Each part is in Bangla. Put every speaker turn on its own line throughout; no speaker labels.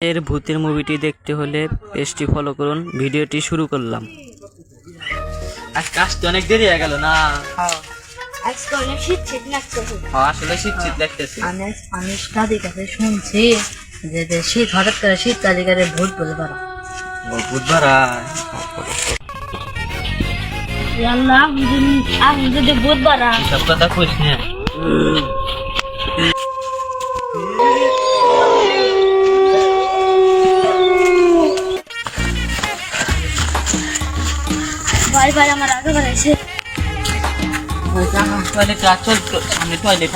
এর ভূতের মুভিটি দেখতে হলে পেজটি ফলো করুন ভিডিওটি শুরু করলাম। আজকে আসতে অনেক দেরি হয়ে গেল না?
আজকে অনেক শীত শীত লাগতেছে
হ্যাঁ, আসলে শীত শীত লাগতেছে।
আমি আমি দাদির কাছে শুনছি যে যে শীত হঠাৎ করে শীত ভূত বলে পারো
ও, বুধবার
আল্লাহ আমি যদি
সব কথা না।
বারবার আমার আগে বাড়াইছে
টয়লেট চল সামনে টয়লেট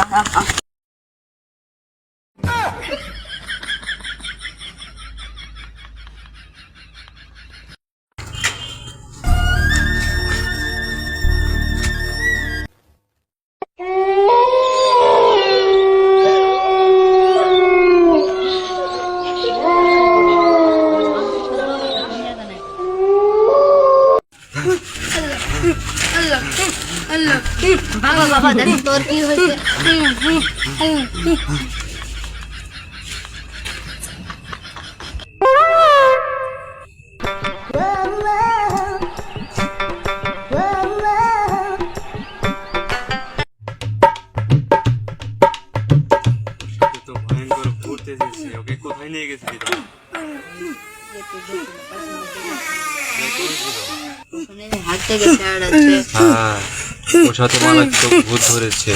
বাবা বাবা দেখ
ওকে কোথায় নিয়ে গেছিলি?
হাঁটতে গেছে
হ্যাঁ ওর সাথে মারাত্মক ভূত ধরেছে।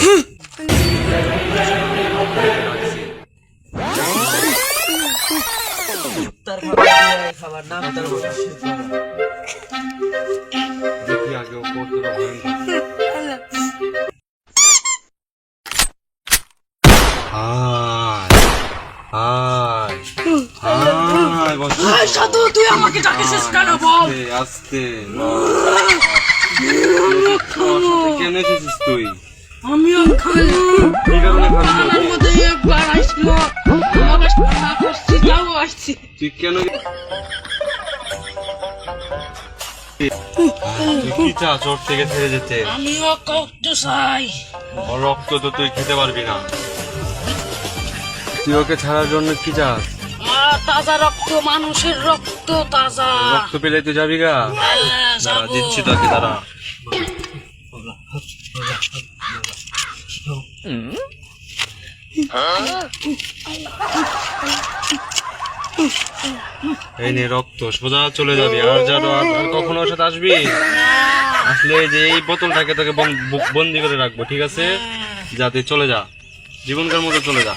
দেখি আগে ও কতটা হায় হায় হায় বস
সাধু তুই আমাকে ডাকিছিস কেন বল?
আস্তে আস্তে। ওর সাথে কেন এসেছিস তুই
আমিও খাই
কি কারণে খালি
আমার একবার আসলো আমাকে ঠান্ডা করছি তাও আসছি
তুই? কেন কি চাস ওর থেকে ছেড়ে যেতে
আমিও চাই
রক্ত তো তুই খেতে পারবি না তুই ওকে ছাড়ার জন্য কি চাস?
তাজা রক্ত মানুষের রক্ত তাজা।
রক্ত পেলে তুই যাবি গা?
হ্যাঁ,
দাঁড়া
যাব।
দিচ্ছি তোকে দাঁড়া এই নে রক্ত সোজা চলে যাবি। আর যেন আর কখনো ওর সাথে আসবি? আসলে যে এই বোতলটাকে তোকে বন- বন্দি করে রাখব ঠিক আছে? যাতে চলে যা। জীবনকার মতো চলে যা।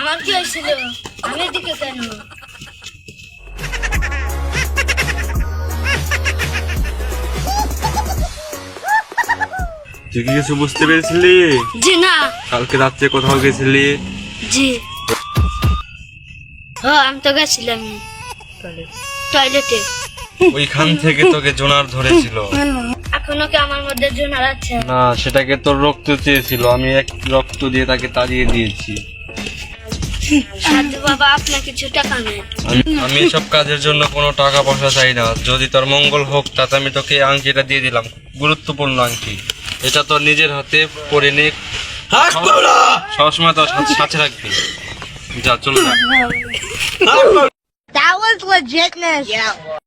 আমার কি হয়েছিল? আমি এদিকে কেন?
তুই কি কিছু বুঝতে পেরেছিলি
জি না।
কালকে রাত্রে কোথাও গেছিলি?
জি। হ্যাঁ আমি তো গেছিলাম। টয়লেটে।
ওইখান থেকে তোকে জোনার ধরেছিল।
এখনও কি আমার মধ্যে জোনার আছে?
না সেটাকে তোর রক্ত চেয়েছিল আমি এক রক্ত দিয়ে তাকে তাড়িয়ে দিয়েছি।
বাবা কিছু টাকা
আমি আমি সব কাজের জন্য কোনো টাকা পয়সা চাই না। যদি তোর মঙ্গল হোক তাতে আমি তোকে আংটিটা দিয়ে দিলাম। গুরুত্বপূর্ণ আংটি। এটা তোর নিজের হাতে পরে নে। সবসময় তোর সাথে- রাখবি। যা চলে যা।